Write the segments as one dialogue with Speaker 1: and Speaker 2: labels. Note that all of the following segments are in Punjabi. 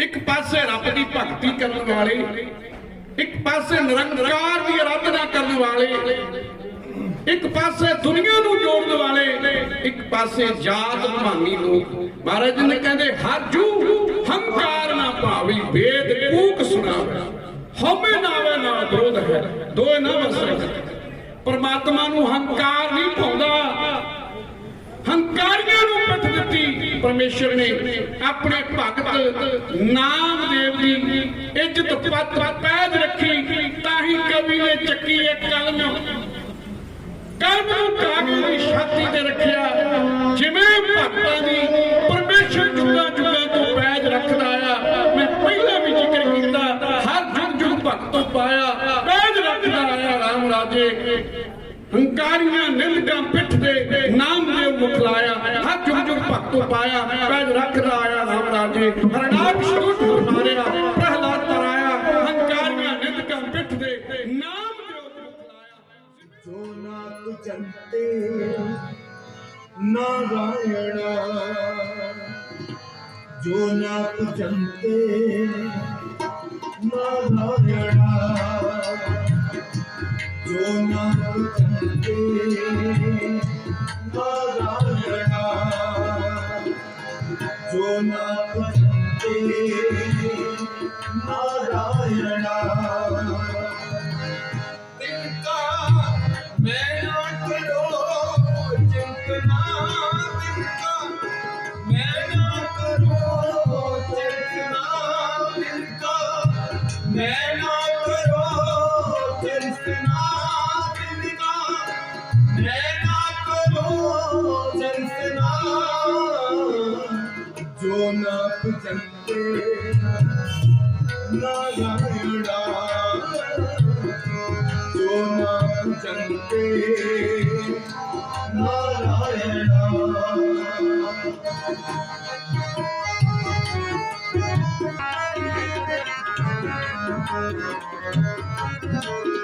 Speaker 1: ਇੱਕ ਪਾਸੇ ਰੱਬ ਦੀ ਭਗਤੀ ਕਰਨ ਵਾਲੇ, ਇੱਕ ਪਾਸੇ ਨਿਰੰਕਾਰ ਦੀ ਆਰਾਧਨਾ ਕਰਨ ਵਾਲੇ, ਇੱਕ ਪਾਸੇ ਦੁਨੀਆ ਨੂੰ ਜੋੜਨ ਵਾਲੇ, ਇੱਕ ਪਾਸੇ ਜਾਤ ਭਾਨੀ ਲੋਕ। ਮਹਾਰਾਜ ਨੇ ਕਹਿੰਦੇ ਹਰਜੂ ਹੰਕਾਰ ਨਾ ਭਾਵੀ, ਵੇਦ ਕੂਕ ਸੁਣਾਵੇ। ਹਉਮੈ ਨਾਵੇ ਨਾ ਵਿਰੋਧ ਹੈ, ਦੋਏ ਨਾ ਵਸੈ ਪਰਮਾਤਮਾ ਨੂੰ ਹੰਕਾਰ ਨਹੀਂ ਪਾਉਂਦਾ ਹੰਕਾਰੀਆਂ ਨੂੰ ਪਿੱਠ ਦਿੱਤੀ ਪਰਮੇਸ਼ਰ ਨੇ। ਆਪਣੇ ਭਗਤ ਨਾਮਦੇਵ ਦੀ ਇੱਜ਼ਤ ਪੱਤ ਪੈਦ ਰੱਖੀ ਤਾਂ ਹੀ ਕਵੀ ਨੇ ਚੱਕੀ ਇੱਕ ਕਲਮ। ਕਲਮ ਨੂੰ ਕਾਗਜ਼ ਦੀ ਛਾਤੀ ਤੇ ਰੱਖਿਆ। ਜਿਵੇਂ ਭਗਤਾਂ ਦੀ ਪਰਮੇਸ਼ਰ ਜੁਗਾਂ ਜੁਗਾਂ ਤੋਂ ਪੈਜ ਰੱਖਦਾ ਆ। ਮੈਂ ਪਹਿਲਾਂ ਵੀ ਜ਼ਿਕਰ ਕੀਤਾ, ਹਰ ਜੁਗ ਜੁਗ ਭਗਤ ਪਾਇਆ ਪੈਜ ਰੱਖਦਾ ਆਇਆ ਰਾਮ ਰਾਜੇ। ਹੰਕਾਰੀਆਂ ਨਿੰਦਕਾਂ ਪਿੱਠ ਦੇ ਨਾ ਨਾਮ ਦੇ ਮੁਖਲਾਇਆ ਹਰ ਜੁਗ ਜੁਗ ਭਗਤੋ ਪਾਇਆ ਪੈਜ ਰੱਖਦਾ ਆਇਆ ਰਾਮ ਰਾਜੇ ਹਰਨਾਕ ਸ਼ੂਟ ਮਾਰਿਆ ਪ੍ਰਹਲਾਦ ਤਰਾਇਆ ਹੰਕਾਰੀਆਂ ਨਿੰਦਕਾਂ ਪਿੱਠ ਦੇ ਨਾਮ ਦੇ ਮੁਖਲਾਇਆ
Speaker 2: ਜੋ ਨਾਮ ਜੰਤੇ ਨਾਰਾਇਣ ਜੋ ਨਾਮ ਜੰਤੇ ਨਾਰਾਇਣ ਜੋ ਨਾਮ ਜੰਤੇ ਨਾਰਾਇਣ ਜੋ ਨਾਮ ਜੰਤੇ ਨਾਰਾਇਣ ਤਿਨਕਾ ਮੈਂ ਨਾ ਕਰੋ ਚਿੰਤਨਾ ਤਿਨਕਾ ਮੈਂ ਨਾ ਕਰੋ ਚਿੰਤਨਾ ਤਿਨਕਾ ਮੈਂ ਨਾ ਕਰੋ ਚਿੰਤਨਾ ਤਿਨਕਾ ਜੋ ਨਾ ਪੁਜੰਤੇ ਨਾਰਾਇਣਾ ਜੋ ਨਾਮ ਜੰਤੇ ਨਾਰਾਇਣਾ ਕਾਲੋ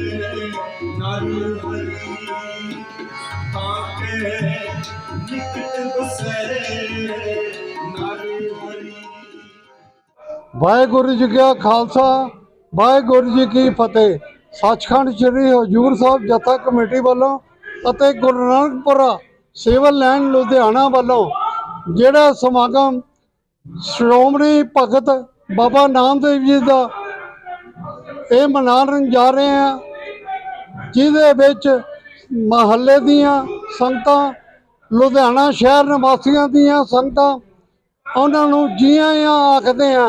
Speaker 3: ਵਾਹਿਗੁਰੂ ਜੀ ਕਾ ਖਾਲਸਾ, ਵਾਹਿਗੁਰੂ ਜੀ ਕੀ ਫਤਿਹ। ਸੱਚਖੰਡ ਸ੍ਰੀ ਹਜੂਰ ਸਾਹਿਬ ਜਥਾ ਕਮੇਟੀ ਵੱਲੋਂ ਅਤੇ ਗੁਰੂ ਨਾਨਕਪੁਰਾ ਸਿਵਲ ਲੈਣ ਲੁਧਿਆਣਾ ਵੱਲੋਂ ਜਿਹੜਾ ਸਮਾਗਮ ਸ਼੍ਰੋਮਣੀ ਭਗਤ ਬਾਬਾ ਨਾਮਦੇਵ ਜੀ ਦਾ ਇਹ ਮਨਾਉਣ ਜਾ ਰਹੇ ਆ ਜਿਹਦੇ ਵਿੱਚ ਮਹੱਲੇ ਦੀਆਂ ਸੰਗਤਾਂ, ਲੁਧਿਆਣਾ ਸ਼ਹਿਰ ਨਿਵਾਸੀਆਂ ਦੀਆਂ ਸੰਗਤਾਂ, ਉਹਨਾਂ ਨੂੰ ਜੀ ਆਇਆਂ ਆਖਦੇ ਆ,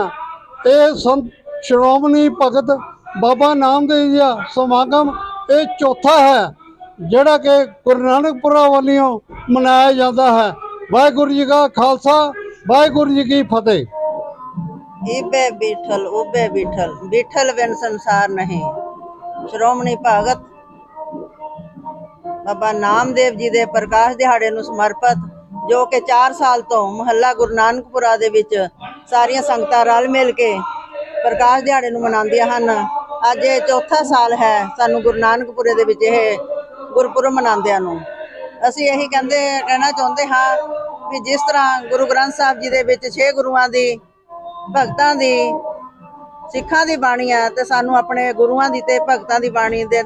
Speaker 3: ਇਹ ਸੰਤ ਸ਼੍ਰੋਮਣੀ ਭਗਤ ਬਾਬਾ ਨਾਮਦੇਵ ਜੀ ਦਾ ਸਮਾਗਮ ਇਹ ਚੌਥਾ ਹੈ, ਜਿਹੜਾ ਕਿ ਗੁਰੂ ਨਾਨਕਪੁਰਾ ਵੱਲੋਂ ਮਨਾਇਆ ਜਾਂਦਾ ਹੈ। ਵਾਹਿਗੁਰੂ ਜੀ ਕਾ ਖਾਲਸਾ, ਵਾਹਿਗੁਰੂ ਜੀ ਕੀ ਫਤਿਹ।
Speaker 4: ਈਬੇ ਬੀਠਲ ਉਬੇ ਬੀਠਲ ਬੀਠਲ ਬਿਨ ਸੰਸਾਰ ਨਹੀਂ। ਸ਼੍ਰੋਮਣੀ ਭਗਤ ਬਾਬਾ ਨਾਮਦੇਵ ਜੀ ਦੇ ਪ੍ਰਕਾਸ਼ ਦਿਹਾੜੇ ਨੂੰ ਸਮਰਪਿਤ, ਜੋ ਕਿ 4 ਸਾਲ ਤੋਂ ਮਹੱਲਾ ਗੁਰੂ ਨਾਨਕਪੁਰਾ ਦੇ ਵਿੱਚ ਸਾਰੀਆਂ ਸੰਗਤਾਂ ਰਲ ਮਿਲ ਕੇ ਪ੍ਰਕਾਸ਼ ਦਿਹਾੜੇ ਨੂੰ ਮਨਾਉਂਦੀਆਂ ਹਨ। ਅੱਜ ਇਹ ਚੌਥਾ ਸਾਲ ਹੈ ਸਾਨੂੰ ਗੁਰੂ ਨਾਨਕਪੁਰੇ ਦੇ ਵਿੱਚ ਇਹ ਗੁਰਪੁਰਬ ਮਨਾਉਂਦਿਆਂ ਨੂੰ। ਅਸੀਂ ਇਹੀ ਕਹਿੰਦੇ, ਕਹਿਣਾ ਚਾਹੁੰਦੇ ਹਾਂ ਵੀ ਜਿਸ ਤਰ੍ਹਾਂ ਗੁਰੂ ਗ੍ਰੰਥ ਸਾਹਿਬ ਜੀ ਦੇ ਵਿੱਚ 6 ਗੁਰੂਆਂ ਦੀ, ਭਗਤਾਂ ਦੀ, ਸਿੱਖਾਂ ਦੀ ਬਾਣੀ ਆ ਤੇ ਸਾਨੂੰ ਆਪਣੇ ਗੁਰੂਆਂ ਦੀ ਤੇ ਭਗਤਾਂ ਦੀ ਬਾਣੀ ਦੇ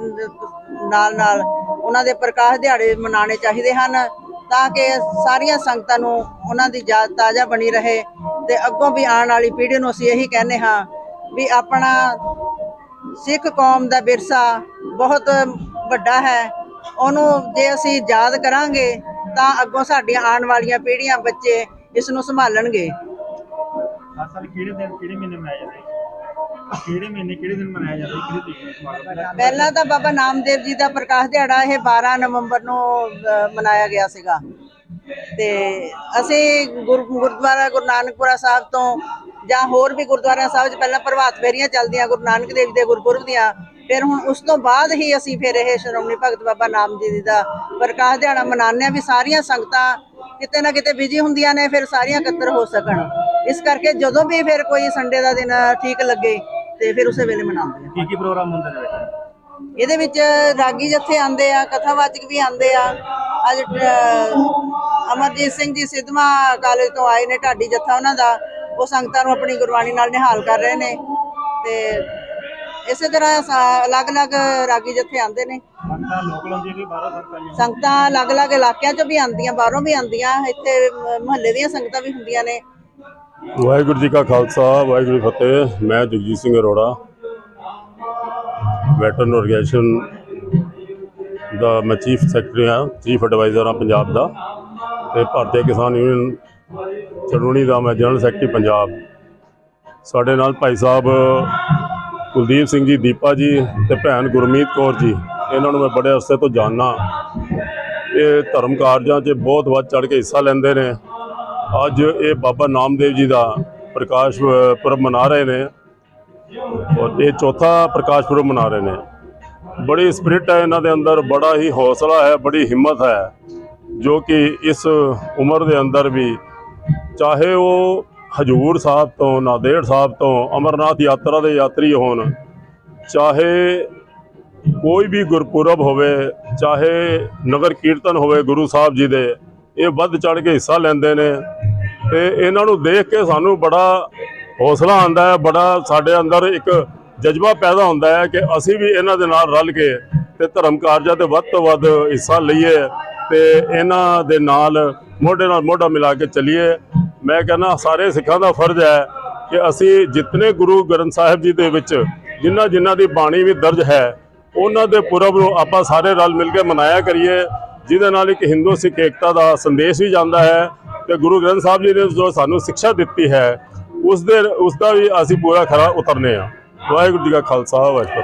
Speaker 4: ਨਾਲ ਨਾਲ ਉਹਨਾਂ ਦੇ ਪ੍ਰਕਾਸ਼ ਦਿਹਾੜੇ ਮਨਾਉਣੇ ਚਾਹੀਦੇ ਹਨ ਤਾਂ ਕਿ ਸਾਰੀਆਂ ਸੰਗਤਾਂ ਨੂੰ ਉਹਨਾਂ ਦੀ ਯਾਦ ਤਾਜ਼ਾ ਬਣੀ ਰਹੇ ਤੇ ਅੱਗੋਂ ਵੀ ਆਉਣ ਵਾਲੀ ਪੀੜ੍ਹੀ ਨੂੰ ਅਸੀਂ ਇਹੀ ਕਹਿੰਦੇ ਹਾਂ ਵੀ ਆਪਣਾ ਸਿੱਖ ਕੌਮ ਦਾ ਵਿਰਸਾ ਬਹੁਤ ਵੱਡਾ ਹੈ। ਉਹਨੂੰ ਜੇ ਅਸੀਂ ਯਾਦ ਕਰਾਂਗੇ ਤਾਂ ਅੱਗੋਂ ਸਾਡੀਆਂ ਆਉਣ ਵਾਲੀਆਂ ਪੀੜ੍ਹੀਆਂ ਬੱਚੇ ਇਸ ਨੂੰ ਸੰਭਾਲਣਗੇ।
Speaker 5: ਹਰ ਕਿਹੜੇ ਦਿਨ, ਕਿਹੜੇ ਮਹੀਨੇ ਮਨਾਏ ਜਾਂਦੇ
Speaker 2: ਕਿਹੜੇ ਮਹੀਨੇ ਕਿਹੜੇ ਦਿਨ ਮਨਾਇਆ ਜਾਂਦਾ ਹੈ ਕਿਹੜੇ ਤਰੀਕੇ ਸਮਾਗਮ
Speaker 4: ਪਹਿਲਾਂ ਤਾਂ ਬਾਬਾ ਨਾਮਦੇਵ ਜੀ ਦਾ ਪ੍ਰਕਾਸ਼ ਦਿਹਾੜਾ ਇਹ 12 ਨਵੰਬਰ ਨੂੰ ਅ, ਮਨਾਇਆ ਗਿਆ ਸੀਗਾ। ਤੇ ਅਸੀਂ ਗੁਰ ਗੁਰਦੁਆਰਾ ਗੁਰੂ ਨਾਨਕਪੁਰਾ ਸਾਹਿਬ ਤੋਂ ਜਾਂ ਹੋਰ ਵੀ ਗੁਰਦੁਆਰਿਆਂ ਸਾਹਿਬ 'ਚ ਪਹਿਲਾਂ ਪ੍ਰਭਾਤ ਫੇਰੀਆਂ ਚੱਲਦੀਆਂ ਗੁਰੂ ਨਾਨਕ ਦੇਵ ਜੀ ਦੇ ਗੁਰਪੁਰਬ ਦੀਆਂ। ਫਿਰ ਹੁਣ ਉਸ ਤੋਂ ਬਾਅਦ ਹੀ ਅਸੀਂ ਫਿਰ ਇਹ ਸ਼੍ਰੋਮਣੀ ਭਗਤ ਬਾਬਾ ਨਾਮ ਜੀ ਦਾ ਪ੍ਰਕਾਸ਼ ਦਿਹਾੜਾ ਮਨਾਉਂਦੇ ਹਾਂ ਵੀ ਸਾਰੀਆਂ ਸੰਗਤਾਂ ਕਿਤੇ ਨਾ ਕਿਤੇ ਬਿਜ਼ੀ ਹੁੰਦੀਆਂ ਨੇ ਫਿਰ ਸਾਰੀਆਂ ਇਕੱਤਰ ਹੋ ਸਕਣ। ਇਸ ਕਰਕੇ ਜਦੋਂ ਵੀ ਫਿਰ ਕੋਈ ਸੰਡੇ ਦਾ ਦਿਨ ਠੀਕ ਲੱਗੇ ਤੇ ਫਿਰ ਉਸੇ ਵੇਲੇ ਮਨਾਉਂਦੇ ਹਾਂ
Speaker 2: ਕੀ ਕੀ ਪ੍ਰੋਗਰਾਮ ਹੁੰਦੇ ਨੇ
Speaker 4: ਇਹਦੇ ਵਿੱਚ ਰਾਗੀ ਜੱਥੇ ਆਂਦੇ ਆ ਕਥਾਵਾਚਕ ਵੀ ਆਂਦੇ ਆ। ਅੱਜ ਅਮਰਜੀਤ ਸਿੰਘ ਜੀ ਸਿੱਧਵਾਂ ਕਾਲਜ ਤੋਂ ਆਏ ਨੇ ਢਾਡੀ ਜੱਥਾ ਉਹਨਾਂ ਦਾ। ਉਹ ਸੰਗਤਾਂ ਨੂੰ ਆਪਣੀ ਗੁਰਬਾਣੀ ਨਾਲ ਨਿਹਾਲ ਕਰ ਰਹੇ ਨੇ। ਤੇ ਇਸੇ ਤਰ੍ਹਾਂ ਸਾ- ਅਲੱਗ-ਅਲੱਗ ਰਾਗੀ ਜੱਥੇ ਆਂਦੇ ਨੇ।
Speaker 2: ਸੰਗਤਾਂ ਲੋਕਲ ਹੁੰਦੀਆਂ ਕਿ ਬਾਹਰੋਂ ਸੰਗਤਾਂ
Speaker 4: ਅਲੱਗ-ਅਲੱਗ ਇਲਾਕਿਆਂ ਚੋਂ ਵੀ ਆਂਦੀਆਂ ਬਾਹਰੋਂ ਵੀ ਆਂਦੀਆਂ ਇੱਥੇ ਮਹੱਲੇ ਦੀਆਂ ਸੰਗਤਾਂ ਵੀ ਹੁੰਦੀਆਂ ਨੇ।
Speaker 5: ਵਾਹਿਗੁਰੂ ਜੀ ਕਾ ਖਾਲਸਾ, ਵਾਹਿਗੁਰੂ ਜੀ ਫਤਿਹ। ਮੈਂ ਜਗਜੀਤ ਸਿੰਘ ਅਰੋੜਾ ਵੈਟਰਨ ਆਰਗੇਨਾਈਜੇਸ਼ਨ ਦਾ ਮੈਂ ਚੀਫ ਸੈਕਟਰੀ ਹਾਂ ਚੀਫ ਐਡਵਾਈਜ਼ਰ ਹਾਂ ਪੰਜਾਬ ਦਾ ਤੇ ਭਾਰਤੀ ਕਿਸਾਨ ਯੂਨੀਅਨ ਚੜੂਣੀ ਦਾ ਮੈਂ ਜਨਰਲ ਸੈਕਟਰੀ ਪੰਜਾਬ। ਸਾਡੇ ਨਾਲ ਭਾਈ ਸਾਹਿਬ ਕੁਲਦੀਪ ਸਿੰਘ ਜੀ, ਦੀਪਾ ਜੀ ਤੇ ਭੈਣ ਗੁਰਮੀਤ ਕੌਰ ਜੀ, ਇਹਨਾਂ ਨੂੰ ਮੈਂ ਬੜੇ ਅਰਸੇ ਤੋਂ ਜਾਣਨਾ ਇਹ ਧਰਮ ਕਾਰਜਾਂ 'ਚ ਬਹੁਤ ਵੱਧ ਚੜ ਕੇ ਹਿੱਸਾ ਲੈਂਦੇ ਨੇ। ਅੱਜ ਇਹ ਬਾਬਾ ਨਾਮਦੇਵ ਜੀ ਦਾ ਪ੍ਰਕਾਸ਼ ਪੁਰਬ ਮਨਾ ਰਹੇ ਨੇ ਔਰ ਇਹ ਚੌਥਾ ਪ੍ਰਕਾਸ਼ ਪੁਰਬ ਮਨਾ ਰਹੇ ਨੇ। ਬੜੀ ਸਪਿਰਿਟ ਹੈ ਇਹਨਾਂ ਦੇ ਅੰਦਰ, ਬੜਾ ਹੀ ਹੌਸਲਾ ਹੈ, ਬੜੀ ਹਿੰਮਤ ਹੈ, ਜੋ ਕਿ ਇਸ ਉਮਰ ਦੇ ਅੰਦਰ ਵੀ ਚਾਹੇ ਉਹ ਹਜੂਰ ਸਾਹਿਬ ਤੋਂ, ਨਾਦੇੜ ਸਾਹਿਬ ਤੋਂ, ਅਮਰਨਾਥ ਯਾਤਰਾ ਦੇ ਯਾਤਰੀ ਹੋਣ, ਚਾਹੇ ਕੋਈ ਵੀ ਗੁਰਪੁਰਬ ਹੋਵੇ, ਚਾਹੇ ਨਗਰ ਕੀਰਤਨ ਹੋਵੇ ਗੁਰੂ ਸਾਹਿਬ ਜੀ ਦੇ ਇਹ ਵੱਧ ਚੜ ਕੇ ਹਿੱਸਾ ਲੈਂਦੇ ਨੇ ਤੇ ਇਹਨਾਂ ਨੂੰ ਦੇਖ ਕੇ ਸਾਨੂੰ ਬੜਾ ਹੌਸਲਾ ਆਉਂਦਾ ਹੈ, ਬੜਾ ਸਾਡੇ ਅੰਦਰ ਇੱਕ ਜਜ਼ਬਾ ਪੈਦਾ ਹੁੰਦਾ ਹੈ ਕਿ ਅਸੀਂ ਵੀ ਇਹਨਾਂ ਦੇ ਨਾਲ ਰਲ ਕੇ ਤੇ ਧਰਮ ਕਾਰਜਾਂ ਤੇ ਵੱਧ ਤੋਂ ਵੱਧ ਹਿੱਸਾ ਲਈਏ ਤੇ ਇਹਨਾਂ ਦੇ ਨਾਲ ਮੋਢੇ ਨਾਲ ਮੋਢਾ ਮਿਲਾ ਕੇ ਚੱਲੀਏ। ਮੈਂ ਕਹਿੰਦਾ ਸਾਰੇ ਸਿੱਖਾਂ ਦਾ ਫਰਜ਼ ਹੈ ਕਿ ਅਸੀਂ ਜਿਤਨੇ ਗੁਰੂ ਗ੍ਰੰਥ ਸਾਹਿਬ ਜੀ ਦੇ ਵਿੱਚ ਜਿਨ੍ਹਾਂ ਜਿਨ੍ਹਾਂ ਦੀ ਬਾਣੀ ਵੀ ਦਰਜ ਹੈ, ਉਹਨਾਂ ਦੇ ਪੁਰਬ ਨੂੰ ਆਪਾਂ ਸਾਰੇ ਰਲ ਮਿਲ ਕੇ ਮਨਾਇਆ ਕਰੀਏ ਜਿਹਦੇ ਨਾਲ ਇੱਕ ਹਿੰਦੂ ਸਿੱਖ ਏਕਤਾ ਦਾ ਸੰਦੇਸ਼ ਵੀ ਜਾਂਦਾ ਹੈ ਤੇ ਗੁਰੂ ਗ੍ਰੰਥ ਸਾਹਿਬ ਜੀ ਨੇ ਜੋ ਸਾਨੂੰ ਸਿੱਖਿਆ ਦਿੱਤੀ ਹੈ, ਉਸ ਦੇ ਉਸ ਦਾ ਵੀ ਅਸੀਂ ਪੂਰਾ ਖਰਾ ਉਤਰਨੇ ਆ ਵਾਹਿਗੁਰੂ ਜੀ ਕਾ ਖਾਲਸਾ, ਵਾਹਿਗੁਰੂ